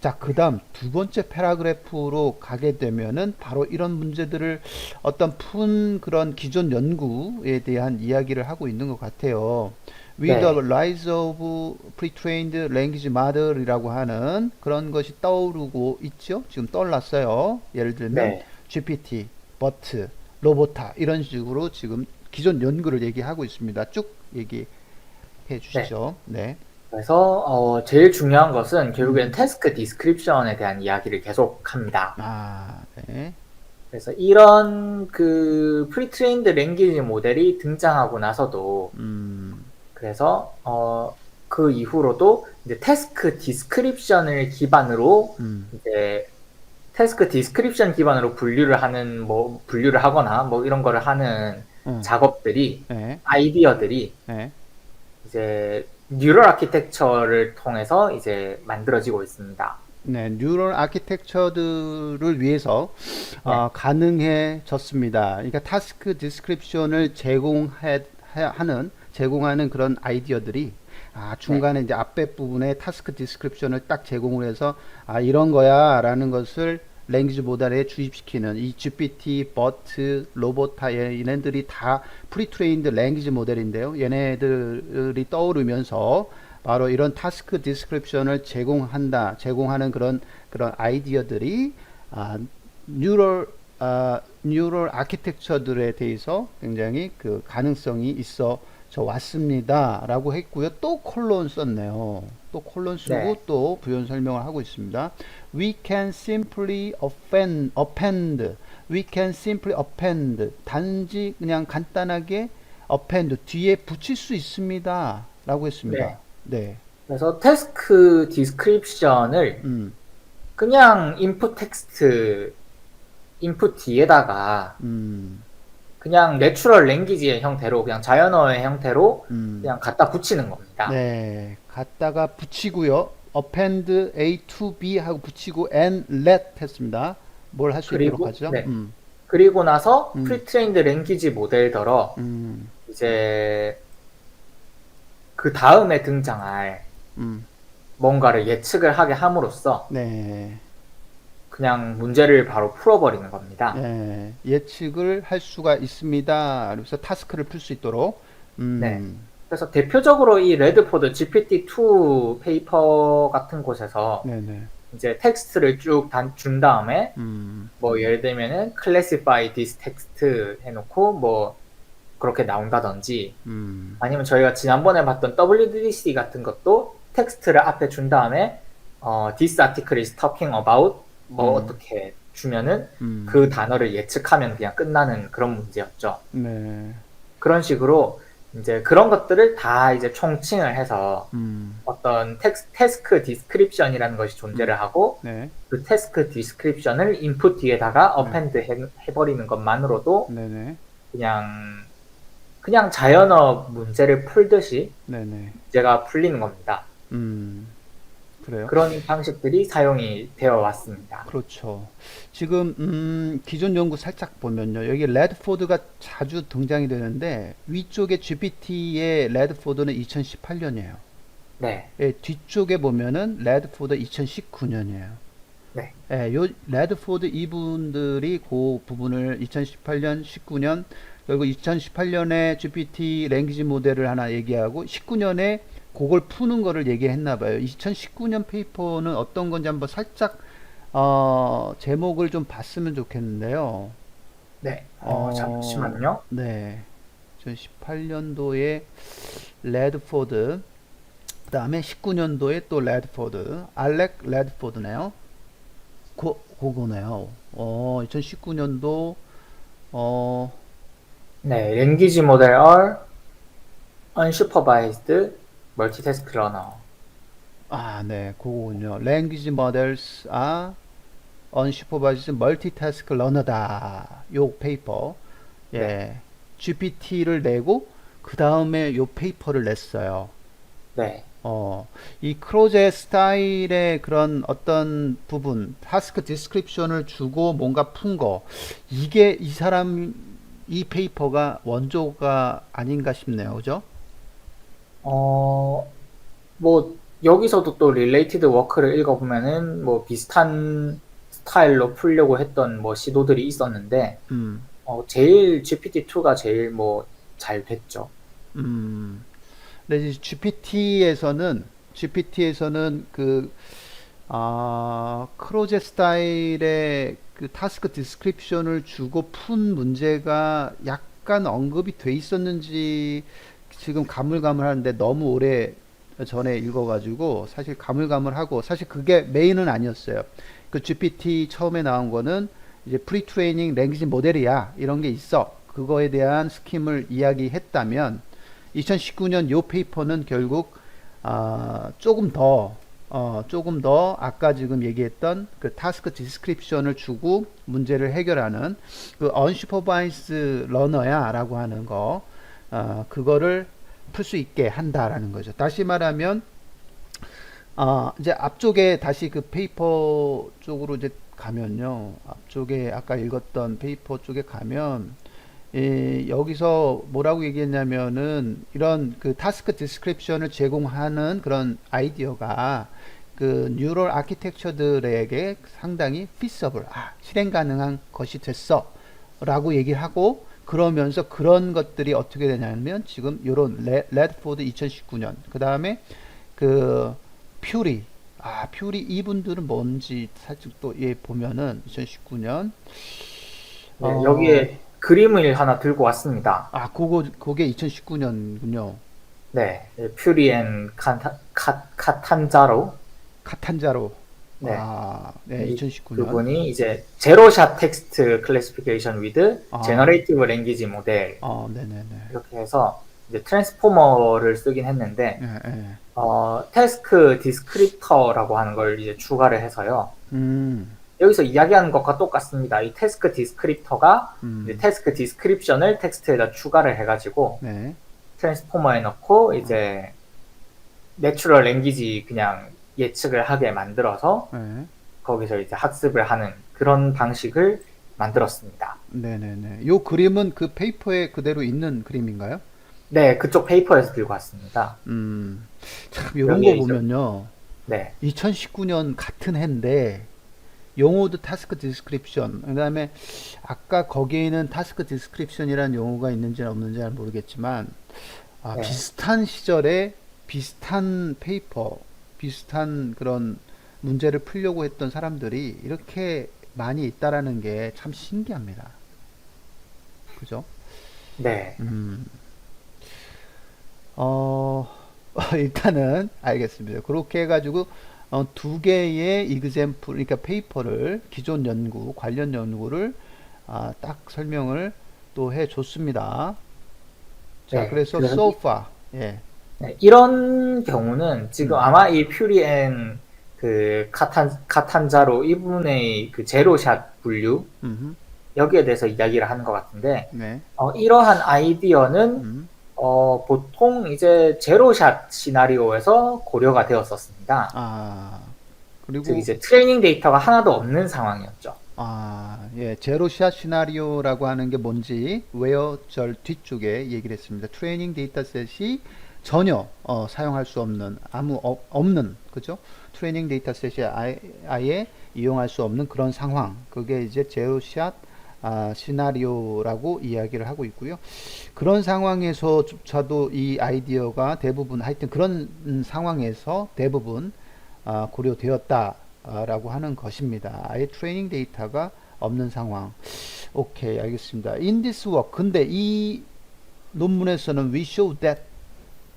자, 그 다음 두 번째 패러그래프로 가게 되면은 바로 이런 문제들을 어떤 푼 그런 기존 연구에 대한 이야기를 하고 있는 것 같아요. With the 네. rise of pre-trained language model이라고 하는 그런 것이 떠오르고 있죠. 지금 떠올랐어요. 예를 들면 네. GPT, 버트, 로보타 이런 식으로 지금 기존 연구를 얘기하고 있습니다. 쭉 얘기해 주시죠. 네. 그래서 어, 제일 중요한 것은 결국에는 태스크 디스크립션에 대한 이야기를 계속합니다. 아, 네. 그래서 이런 그 프리트레인드 랭귀지 모델이 등장하고 나서도 음, 그래서 어, 그 이후로도 이제 태스크 디스크립션을 기반으로 음, 이제 태스크 디스크립션 기반으로 분류를 하는 뭐 분류를 하거나 뭐 이런 거를 하는 음. 작업들이 네, 아이디어들이 네. 이제 뉴럴 아키텍처를 통해서 이제 만들어지고 있습니다. 네, 뉴럴 아키텍처들을 위해서 어, 가능해졌습니다. 그러니까 타스크 디스크립션을 제공해 하- 하는 제공하는 그런 아이디어들이 아, 중간에 이제 앞에 부분에 타스크 디스크립션을 딱 제공을 해서 아, 이런 거야라는 것을 랭귀지 모델에 주입시키는 이 GPT, 버트, 로보타 얘네들이 다 프리트레인드 랭귀지 모델인데요. 얘네들이 떠오르면서 바로 이런 타스크 디스크립션을 제공한다, 제공하는 그런 그런 아이디어들이 아, 뉴럴 아, 뉴럴 아키텍처들에 대해서 굉장히 그 가능성이 있어 저 왔습니다 라고 했고요. 또 콜론 썼네요. 또 콜론 쓰고 네. 또 부연 설명을 하고 있습니다. We can simply append, append. We can simply append. 단지 그냥 간단하게 append 뒤에 붙일 수 있습니다 라고 했습니다. 네. 그래서 태스크 디스크립션을 음. 그냥 인풋 텍스트 인풋 뒤에다가 음. 그냥 내추럴 랭귀지의 형태로 그냥 자연어의 형태로 음. 그냥 갖다 붙이는 겁니다. 네, 갖다가 붙이고요. append A to B 하고 붙이고 and let 했습니다. 뭘 할 수 있도록 그리고- 하죠? 네. 음, 그리고 나서 음. 프리트레인드 랭귀지 모델더러 음, 이제 그 다음에 등장할 음, 뭔가를 예측을 하게 함으로써 네, 그냥 문제를 바로 풀어버리는 겁니다. 네, 예측을 할 수가 있습니다. 그래서 타스크를 풀 수 있도록. 음, 네. 그래서 대표적으로 이 레드포드 GPT-2 페이퍼 같은 곳에서 네, 네, 이제 텍스트를 쭉 준 다음에 음, 뭐 예를 들면은 classify this text 해놓고 뭐 그렇게 나온다든지 음, 아니면 저희가 지난번에 봤던 WDC 같은 것도 텍스트를 앞에 준 다음에 어, this article is talking about 뭐 음. 어떻게 주면은 음, 그 단어를 예측하면 그냥 끝나는 그런 문제였죠. 네, 그런 식으로 이제 그런 것들을 다 이제 총칭을 해서 음, 어떤 텍스, 태스크 디스크립션이라는 것이 존재를 하고 네, 그 태스크 디스크립션을 인풋 뒤에다가 네. 어펜드 해, 해버리는 것만으로도 네, 네, 그냥 그냥 자연어 문제를 풀듯이 네, 네, 문제가 풀리는 겁니다. 음, 그래요? 그런 방식들이 사용이 되어 왔습니다. 그렇죠. 지금 음, 기존 연구 살짝 보면요. 여기 레드포드가 자주 등장이 되는데 위쪽에 GPT의 레드포드는 2018년이에요. 네, 예, 뒤쪽에 보면은 레드포드 2019년이에요. 네, 예, 요 레드포드 이분들이 그 부분을 2018년, 19년 그리고 2018년에 GPT 랭귀지 모델을 하나 얘기하고 19년에 그걸 푸는 거를 얘기했나 봐요. 2019년 페이퍼는 어떤 건지 한번 살짝 어, 제목을 좀 봤으면 좋겠는데요. 네. 어, 어, 잠시만요. 네. 2018년도에 레드포드, 그 다음에 19년도에 또 레드포드, 알렉 레드포드네요. 고, 그거네요. 어, 2019년도, 어, 네, 랭귀지 모델 multitask learner. 아, 네, 그거군요. Language models are unsupervised multitask learner다. 요 페이퍼. 예. GPT를 내고, 그 다음에 요 페이퍼를 냈어요. 네, 어, 이 크로제 스타일의 그런 어떤 부분, 타스크 디스크립션을 주고 뭔가 푼 거, 이게 이 사람, 이 페이퍼가 원조가 아닌가 싶네요. 그죠? 어, 뭐 여기서도 또 릴레이티드 워크를 읽어보면은 뭐 비슷한 스타일로 풀려고 했던 뭐 시도들이 있었는데 음. 어, 제일 GPT-2가 제일 뭐 잘 됐죠. 음. 근데 이제 GPT에서는 GPT에서는 그 아, 크로제 스타일의 그 타스크 디스크립션을 주고 푼 문제가 약간 언급이 돼 있었는지 지금 가물가물하는데 너무 오래 전에 읽어가지고 사실 가물가물하고 사실 그게 메인은 아니었어요. 그 GPT 처음에 나온 거는 이제 프리트레이닝 랭귀지 모델이야 이런 게 있어. 그거에 대한 스킴을 이야기했다면 2019년 요 페이퍼는 결국 아, 조금 더 어, 조금 더 아까 지금 얘기했던 그 타스크 디스크립션을 주고 문제를 해결하는 그 unsupervised 러너야 라고 하는 거 어, 그거를 풀 수 있게 한다라는 거죠. 다시 말하면 어, 이제 앞쪽에 다시 그 페이퍼 쪽으로 이제 가면요. 앞쪽에 아까 읽었던 페이퍼 쪽에 가면 이, 여기서 뭐라고 얘기했냐면은 이런 그 타스크 디스크립션을 제공하는 그런 아이디어가 그 뉴럴 아키텍처들에게 상당히 feasible, 아, 실행 가능한 것이 됐어. 라고 얘기를 하고 그러면서 그런 것들이 어떻게 되냐면 지금 요런 레, 레드포드 2019년. 그 다음에 그 퓨리. 아 퓨리 이분들은 뭔지 살짝 또 예 보면은 2019년. 네, 어. 여기에 그림을 하나 들고 왔습니다. 아 그거 그게 2019년군요. 네, 카타, 카, 카탄자로. 카탄자로 네. 아, 네 이- 2019년 그분이 이제 제로샷 텍스트 클래시피케이션 위드 아. 제너레이티브 랭귀지 모델 어 네네네 이렇게 해서 이제 트랜스포머를 쓰긴 했는데 예, 예. 어, 태스크 디스크립터라고 하는 걸 이제 추가를 해서요. 음, 여기서 이야기하는 것과 똑같습니다. 이 태스크 디스크립터가 음, 이제 태스크 디스크립션을 텍스트에다 추가를 해가지고 네 트랜스포머에 넣고 이제 내추럴 랭귀지 그냥 예측을 하게 만들어서 네. 거기서 이제 학습을 하는 그런 방식을 만들었습니다. 네네네 요 그림은 그 페이퍼에 그대로 있는 그림인가요? 네, 그쪽 페이퍼에서 들고 왔습니다. 음, 참 이런 거 여기에 이제- 보면요. 네, 2019년 같은 해인데 용어도 타스크 디스크립션 그다음에 아까 거기에는 타스크 디스크립션이라는 용어가 있는지는 없는지 잘 모르겠지만 아, 네. 비슷한 시절에 비슷한 페이퍼 비슷한 그런 문제를 풀려고 했던 사람들이 이렇게 많이 있다라는 게 참 신기합니다. 그죠? 네, 음. 어, 일단은 알겠습니다. 그렇게 해가지고 어, 두 개의 이그젬플, 그러니까 페이퍼를 기존 연구, 관련 연구를 아, 딱 설명을 또 해줬습니다. 자, 네, 그래서 그래서 so far, 예, 네, 이런 경우는 지금 음. 아마 이 퓨리엔 그 카탄 카탄자로 이분의 그 제로샷 분류 음흠, 여기에 대해서 이야기를 하는 것 같은데 네, 어, 이러한 아이디어는 음, 어, 보통 이제 제로샷 시나리오에서 고려가 되었었습니다. 아, 그리고 즉 이제 트레이닝 데이터가 하나도 없는 상황이었죠. 아, 예, 제로샷 시나리오라고 하는 게 뭔지 웨어 절 뒤쪽에 얘기를 했습니다. 트레이닝 데이터셋이 전혀 어, 사용할 수 없는 아무 어, 없는 그죠? 트레이닝 데이터셋이 아예, 아예 이용할 수 없는 그런 상황. 그게 이제 제로샷 아, 시나리오라고 이야기를 하고 있고요. 그런 상황에서조차도 이 아이디어가 대부분 하여튼 그런 음, 상황에서 대부분 아, 고려되었다라고 하는 것입니다. 아예 트레이닝 데이터가 없는 상황. 오케이, 알겠습니다. Work, 근데 이 논문에서는 we show that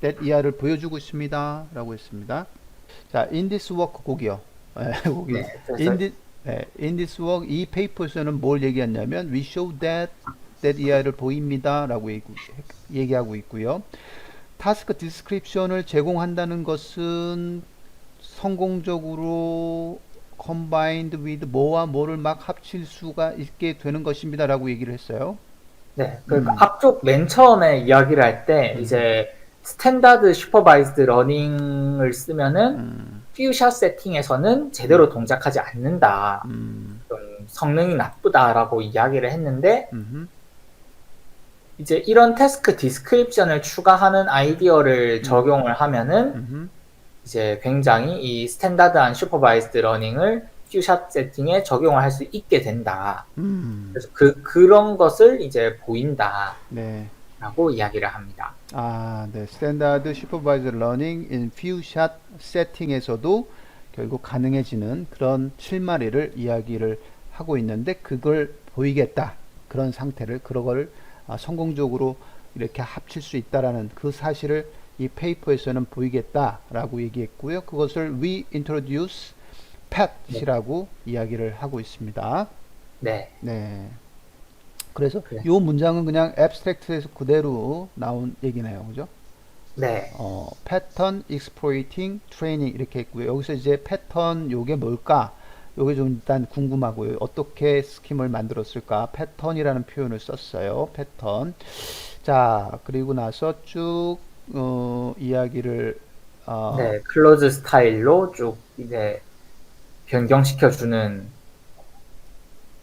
that 이하를 보여주고 있습니다 라고 했습니다. 자, in this work 곡이요. 예, 곡이. 네, in, this, 네, in this work 이 페이퍼에서는 뭘 얘기했냐면 we show that that 이하를 보입니다 라고 얘기, 얘기하고 있고요. 타스크 디스크립션을 제공한다는 것은 성공적으로 combined with 뭐와 뭐를 막 합칠 수가 있게 되는 것입니다 라고 얘기를 했어요. 네, 그러니까 음. 앞쪽 맨 처음에 이야기를 할때 이제 스탠다드 슈퍼바이즈드 러닝을 쓰면은 음, 퓨샷 세팅에서는 제대로 동작하지 않는다. 음, 좀 성능이 나쁘다라고 이야기를 했는데 음흠, 이제 이런 태스크 디스크립션을 추가하는 아이디어를 적용을 하면은 음흠, 이제 굉장히 이 스탠다드한 슈퍼바이스드 러닝을 큐샷 세팅에 적용을 할 수 있게 된다. 음, 그래서 그 그런 것을 이제 보인다 라고 네. 이야기를 합니다. 아, 네. 스탠다드 슈퍼바이저 러닝 인 퓨샷 세팅에서도 결국 가능해지는 그런 실마리를 이야기를 하고 있는데 그걸 보이겠다. 그런 상태를 그걸 아, 성공적으로 이렇게 합칠 수 있다라는 그 사실을 이 페이퍼에서는 보이겠다라고 얘기했고요. 그것을 we introduce pet이라고 이야기를 하고 있습니다. 네, 네. 그래서 그래. 이 문장은 그냥 abstract에서 그대로 나온 얘기네요. 그죠? 네, 어, 패턴 exploiting training 이렇게 했고요. 여기서 이제 패턴 요게 뭘까? 요게 좀 일단 궁금하고요. 어떻게 스킴을 만들었을까? 패턴이라는 표현을 썼어요. 패턴. 자, 그리고 나서 쭉 어, 이야기를 어, 네, 클로즈 스타일로 쭉 이제 변경시켜주는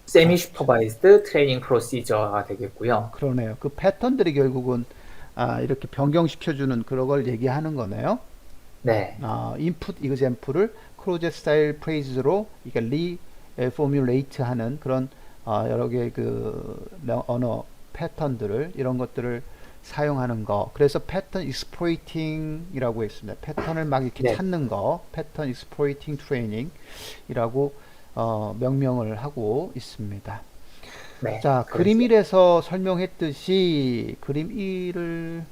세미 슈퍼바이즈드 트레이닝 프로시저가 되겠고요. 그러네요. 그 패턴들이 결국은 아, 이렇게 변경시켜주는 그런 걸 얘기하는 거네요. 네, 아, 인풋 이그젬플을 크로제 스타일 프레이즈로 이게 리 포뮬레이트 하는 그런 어, 여러 개의 그 명- 언어 패턴들을 이런 것들을 사용하는 거. 그래서 패턴 익스플로이팅이라고 했습니다. 패턴을 막 이렇게 네. 찾는 거. 패턴 익스플로이팅 트레이닝이라고 어, 명명을 하고 있습니다. 네. 자, 그림 1에서 설명했듯이 그림 1을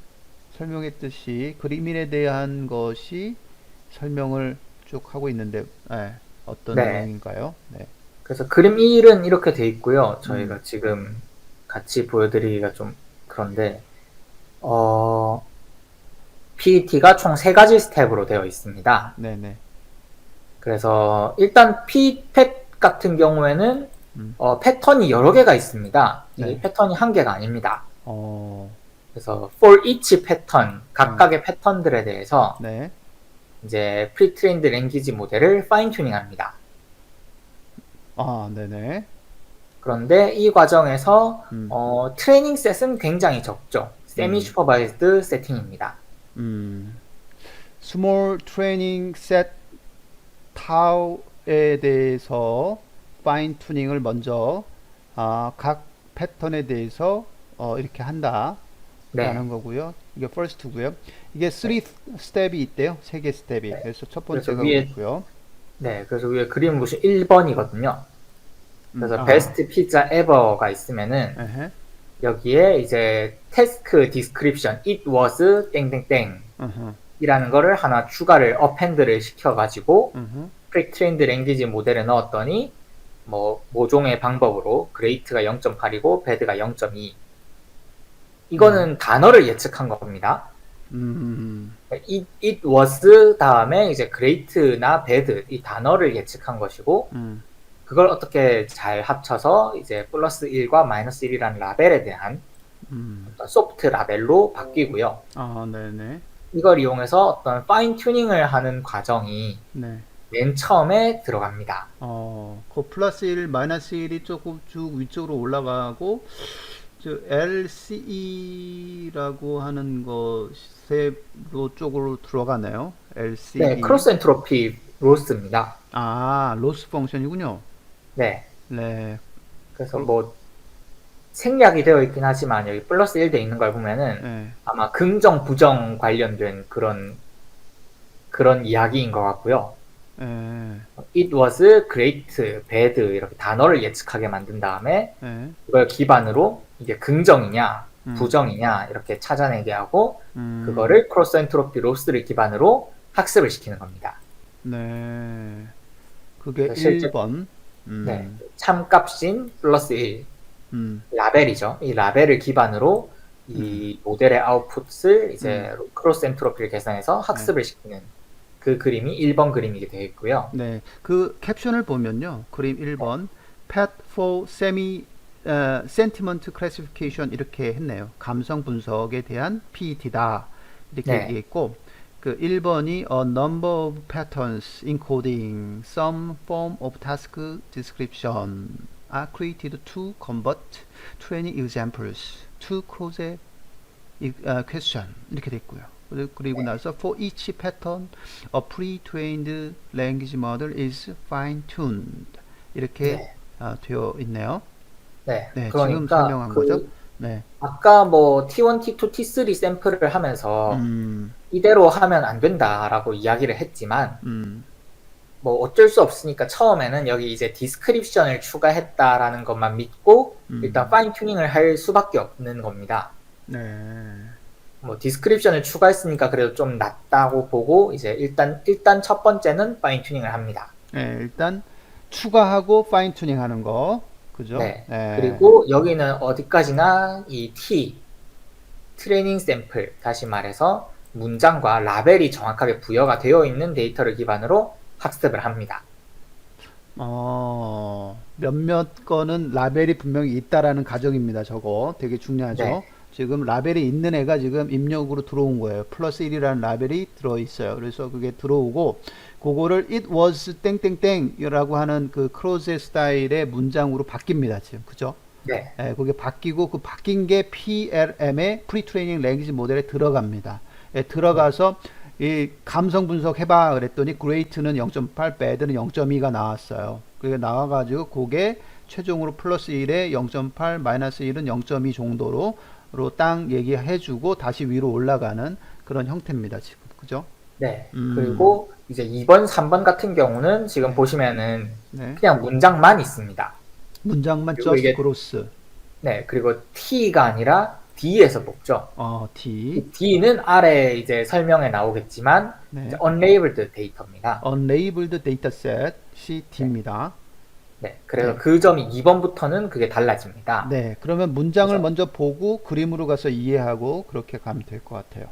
설명했듯이 그림 1에 대한 것이 설명을 쭉 하고 있는데 예, 어떤 네. 내용인가요? 네. 그래서 그림 1은 이렇게 돼 있고요. 저희가 음. 지금 같이 보여드리기가 좀 그런데 어, PET가 총세 가지 스텝으로 되어 있습니다. 네, 네. 그래서 일단 PPET 같은 경우에는 음. 어, 패턴이 여러 개가 있습니다. 네. 이 패턴이 한 개가 아닙니다. 어, 그래서 for each 패턴 각각의 패턴들에 대해서 네. 이제 프리트레인드 랭귀지 모델을 파인 튜닝합니다. 아, 네, 네. 그런데 이 과정에서 음. 어, 트레이닝 셋은 굉장히 적죠. 세미 음. 슈퍼바이즈드 세팅입니다. 음. 스몰 트레이닝 셋 타우에 대해서 파인 투닝을 먼저 아, 각 패턴에 대해서 어, 이렇게 한다. 네. 라는 거고요. 이게 first고요. 이게 3 스텝이 있대요. 세 개 스텝이. 네. 그래서 첫 그래서 번째가 위에- 그렇고요. 네, 그래서 위에 그림 보시면 1번이거든요. 그래서. 베스트 피자 에버가 있으면은 에헤. 여기에 이제 태스크 디스크립션 it was 땡땡땡 으흠, 이라는 거를 하나 추가를 어펜드를 시켜가지고 으흠. 프리트레인드 랭귀지 모델에 넣었더니 뭐 모종의 방법으로 그레이트가 0.8이고 배드가 0.2 이거는 단어를 예측한 겁니다. 음, it, it was 다음에 이제 great나 bad 이 단어를 예측한 것이고 음, 그걸 어떻게 잘 합쳐서 이제 플러스 1과 마이너스 1이라는 라벨에 대한 음. 소프트 라벨로 바뀌고요. 아, 네네. 이걸 이용해서 어떤 파인 튜닝을 하는 과정이 네. 맨 처음에 들어갑니다. 어, 그 플러스 1, 마이너스 1이 조금 쭉 위쪽으로 올라가고, 저 LCE라고 하는 것으로 쪽으로 들어가네요. LCE. 네, 크로스 엔트로피 로스입니다. 아, 로스 펑션이군요. 네, 네. 그래서 뭐 생략이 되어 있긴 하지만 여기 플러스 1 돼 있는 걸 보면은 네. 아마 긍정 부정 관련된 그런 그런 이야기인 것 같고요. 네. It was great, bad 이렇게 단어를 예측하게 만든 다음에 네. 그걸 기반으로 이게 긍정이냐 음. 부정이냐 이렇게 찾아내게 하고 음. 그거를 크로스 엔트로피 로스를 기반으로 학습을 시키는 겁니다. 네. 그게 실제- 1번. 음. 네, 참값인 플러스 1 음. 라벨이죠. 이 라벨을 기반으로 이 모델의 아웃풋을 이제 음. 크로스 엔트로피를 계산해서 학습을 시키는 그 그림이 1번 그림이게 되어 있고요. 네, 그 캡션을 보면요. 그림 1번 Path for Semi 어, Sentiment Classification 이렇게 했네요. 감성 분석에 대한 PET다. 이렇게 네. 얘기했고 그 1번이 A number of patterns encoding some form of task description are created to convert training examples to close a 이- 아, question 이렇게. 그리- 그리고 나서 for each pattern, a pre-trained language model is fine-tuned. 이렇게 네. 아, 되어 있네요. 네, 네, 그러니까 지금 설명한 그 거죠? 네. 아까 뭐 T1, T2, T3 샘플을 하면서 음, 이대로 하면 안 된다라고 이야기를 했지만 음, 뭐 어쩔 수 없으니까 처음에는 여기 이제 디스크립션을 추가했다라는 것만 믿고 음. 일단 파인 튜닝을 할 수밖에 없는 겁니다. 네. 뭐 디스크립션을 추가했으니까 그래도 좀 낫다고 보고 이제 일단 일단 첫 번째는 파인 튜닝을 합니다. 네, 일단 추가하고 파인 튜닝 하는 거. 그죠? 네. 그리고 여기는 어디까지나 이 T 트레이닝 샘플 다시 말해서 문장과 라벨이 정확하게 부여가 되어 있는 데이터를 기반으로 학습을 합니다. 어, 몇몇 거는 라벨이 분명히 있다라는 가정입니다. 저거 되게 중요하죠. 네. 지금 라벨이 있는 애가 지금 입력으로 들어온 거예요. 플러스 1이라는 라벨이 들어 있어요. 그래서 그게 들어오고 그거를 it was 땡땡땡이라고 하는 그 크로제 스타일의 문장으로 바뀝니다. 지금 그죠? 네. 예, 그게 바뀌고 그 바뀐 게 PLM의 프리트레이닝 랭귀지 모델에 들어갑니다. 예, 들어가서 이 감성 분석 해봐 그랬더니 great는 0.8, bad는 0.2가 나왔어요. 그게 나와가지고 그게 최종으로 플러스 1에 0.8, 마이너스 1은 0.2 정도로 로땅 얘기해주고 다시 위로 올라가는 그런 형태입니다. 지금 그죠? 네. 음. 그리고 이제 2번, 3번 같은 경우는 지금 보시면은 네. 그냥 문장만 있습니다. 문장만 just 이게- gross. 네. 그리고 T가 아니라 D에서 뽑죠. 어, T. D는 아래 이제 설명에 나오겠지만 네. 이제 unlabeled 데이터입니다. unlabeled dataset이 D입니다. 네. 그래서 네. 그 점이 2번부터는 그게 달라집니다. 네, 그러면 문장을 그래서- 먼저 보고 그림으로 가서 이해하고 그렇게 가면 될 것 같아요.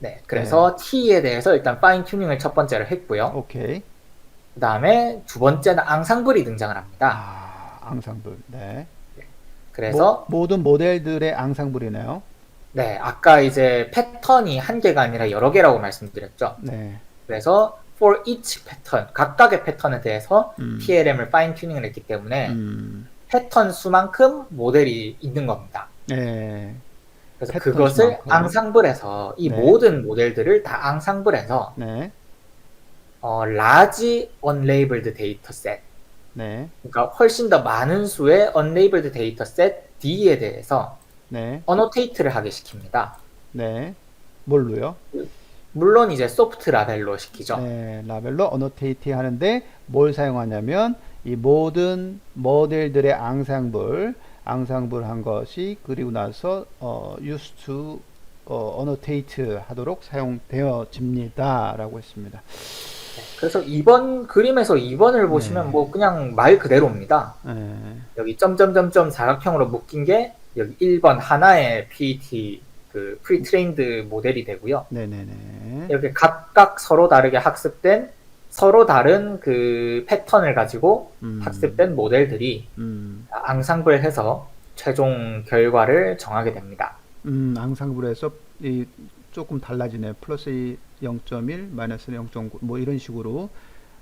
네. 그래서 T에 대해서 일단 파인 튜닝을 첫 번째로 했고요. 오케이. 그 다음에 두 번째는 앙상블이 등장을 합니다. 아, 앙상블. 네. 그래서 모, 모든 모델들의 앙상블이네요. 네, 아까 이제 패턴이 한 개가 아니라 여러 개라고 말씀드렸죠. 네. 그래서 for each 패턴, 각각의 패턴에 대해서 음. PLM을 파인 튜닝을 했기 때문에 음. 패턴 수만큼 모델이 있는 겁니다. 네. 그래서 그것을 수만큼. 앙상블에서 이 네. 모든 모델들을 다 앙상블에서 네. 어, large unlabeled dataset, 네. 그러니까 훨씬 더 많은 수의 unlabeled dataset D에 대해서 네. annotate를 하게 시킵니다. 네. 뭘로요? 물론 이제 소프트 라벨로 시키죠. 네, 라벨로 annotate 하는데 뭘 사용하냐면 이 모든 모델들의 앙상블, 앙상블 한 것이 그리고 나서 어, used to 어, annotate 하도록 사용되어집니다 라고 했습니다. 그래서 2번 그림에서 2번을 보시면 네. 뭐 그냥 말 그대로입니다. 네, 여기 점점점점 사각형으로 묶인 게 여기 1번 하나의 PET 그 프리트레인드 모델이 되고요. 네네네. 이렇게 각각 서로 다르게 학습된 서로 다른 그 패턴을 가지고 음, 학습된 모델들이 음, 앙상블 해서 최종 결과를 정하게 됩니다. 음, 앙상블에서 이 조금 달라지네. 플러스 0.1, 마이너스 0.9, 뭐 이런 식으로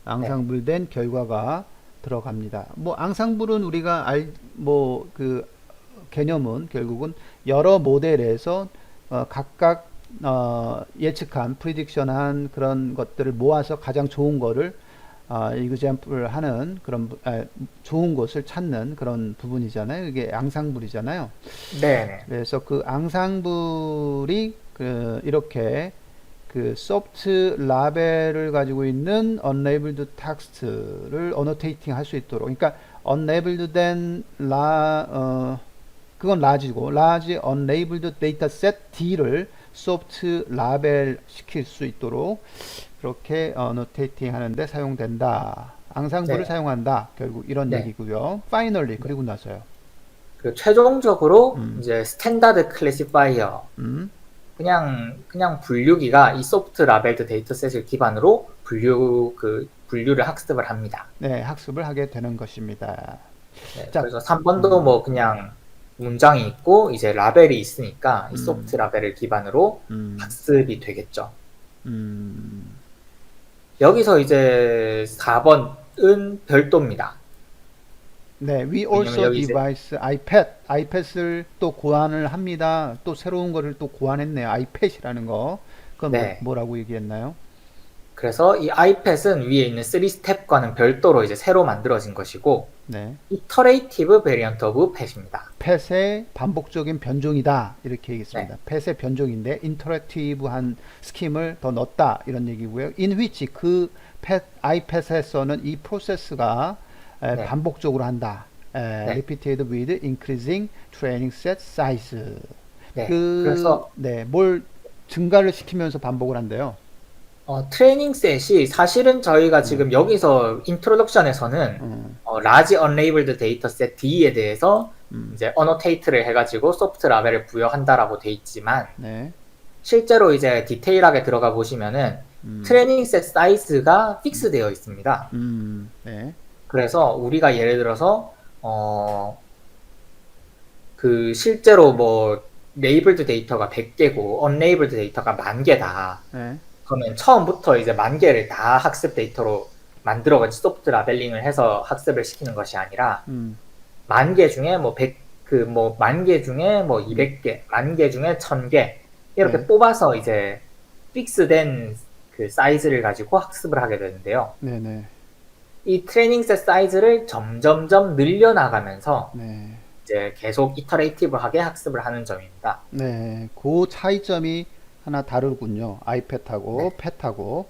앙상블된 결과가 들어갑니다. 뭐 앙상블은 우리가 알, 뭐 그 개념은 결국은 여러 모델에서 어, 각각 어, 예측한, 프리딕션한 그런 것들을 모아서 가장 좋은 거를 어, 이그잼플 하는 그런 부- 아, 좋은 것을 찾는 그런 부분이잖아요. 이게 앙상블이잖아요. 네네. 그래서 그 앙상블이 그 이렇게 그 소프트 라벨을 가지고 있는 unlabeled text를 annotating 할 수 있도록 그러니까 unlabeled 된 라, 어, 그건 라지고 large unlabeled dataset D를 소프트 라벨 시킬 수 있도록 그렇게 annotating 하는데 사용된다. 앙상블을 네. 사용한다. 결국 이런 네. 얘기고요. finally 그리고 나서요. 그 최종적으로 음. 이제 스탠다드 클래시파이어 음. 그냥 그냥 분류기가 이 소프트 라벨드 데이터셋을 기반으로 분류 그 분류를 학습을 합니다. 네, 학습을 하게 되는 것입니다. 네, 자, 그래서 3번도 뭐 그냥 문장이 있고 이제 라벨이 있으니까 이 음. 소프트 라벨을 기반으로 음, 학습이 되겠죠. 음, 여기서 이제 4번은 별도입니다. 네, we also device iPad, iPad을 또 고안을 합니다. 또 새로운 거를 또 고안했네요. iPad이라는 거. 그건 네. 뭐, 라고 얘기했나요? 그래서 이 iPad은 위에 있는 3스텝과는 별도로 이제 새로 만들어진 것이고 네. Iterative Variant of Pet입니다. 펫의 반복적인 변종이다 이렇게 얘기했습니다. 네. 펫의 변종인데 인터랙티브한 스킴을 더 넣었다 이런 얘기고요. in which 그 펫, 아이패드에서는 이 프로세스가 에, 네. 반복적으로 한다. 에, 네. repeated with increasing training set size. 네. 그, 그래서 네, 뭘 증가를 시키면서 반복을 한대요. 어, 트레이닝 셋이 사실은 저희가 지금 여기서 인트로덕션에서는 음, 어, large unlabeled data set D에 대해서 음, 이제 어노테이트를 해가지고 소프트 라벨을 부여한다라고 돼 있지만 네, 실제로 이제 디테일하게 들어가 보시면은 음, 트레이닝 셋 사이즈가 픽스 되어 있습니다. 음, 네, 그래서 우리가 예를 들어서 어, 그 실제로 뭐 레이블드 데이터가 100개고 언레이블드 데이터가 만 개다. 네, 그러면 처음부터 이제 만 개를 다 학습 데이터로 만들어가지고 소프트 라벨링을 해서 학습을 시키는 것이 아니라 음, 만개 중에 뭐 100, 그뭐 만 개 중에 뭐 200개, 만 개 중에 1000개 이렇게 네. 뽑아서 이제 픽스된 그 사이즈를 가지고 학습을 하게 되는데요. 네, 네, 이 트레이닝 셋 사이즈를 점점점 늘려나가면서 네. 이제 계속 이터레이티브하게 학습을 하는 점입니다. 네, 그 차이점이 하나 다르군요. 아이패드하고 팻하고.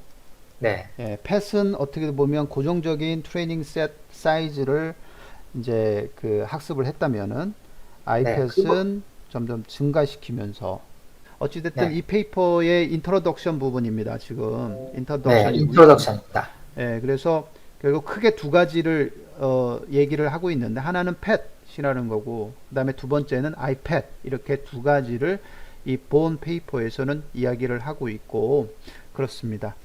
네, 예, 팻은 어떻게 보면 고정적인 트레이닝 셋 사이즈를 이제 그 학습을 했다면은 아이패드는 그리고- 점점 증가시키면서 어찌됐든 네. 이 페이퍼의 인트로덕션 부분입니다. 지금 네, 인트로덕션이 인트로덕션입니다. 예, 그래서 결국 크게 두 가지를 어, 얘기를 하고 있는데 하나는 팻이라는 거고 그 다음에 두 번째는 아이패드 이렇게 두 가지를 이 본 페이퍼에서는 이야기를 하고 있고 그렇습니다.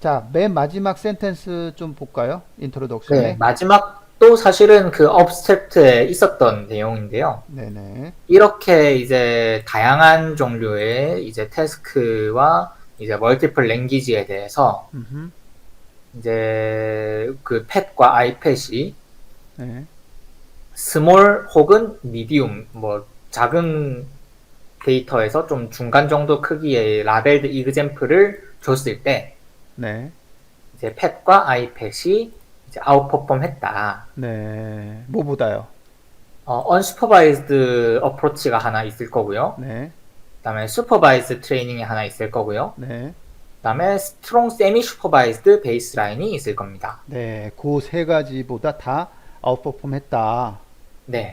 자, 맨 마지막 센텐스 좀 볼까요? 인트로덕션에. 네, 마지막도 사실은 그 업스트랙트에 있었던 내용인데요. 네네. 이렇게 이제 다양한 종류의 이제 태스크와 이제 멀티플 랭귀지에 대해서 음흠. 이제 그 팻과 아이팻이 네. 스몰 혹은 미디움 뭐 작은 데이터에서 좀 중간 정도 크기의 라벨드 이그젬플을 줬을 때 네. 이제 팻과 아이팻이 이제 아웃퍼폼 했다. 네. 뭐보다요? 어, unsupervised 어프로치가 하나 있을 거고요. 네. 그다음에 supervised 트레이닝이 하나 있을 거고요. 네. 그다음에 strong semi supervised 베이스 라인이 있을 겁니다. 네. 그 세 가지보다 다 아웃퍼폼 했다. 네.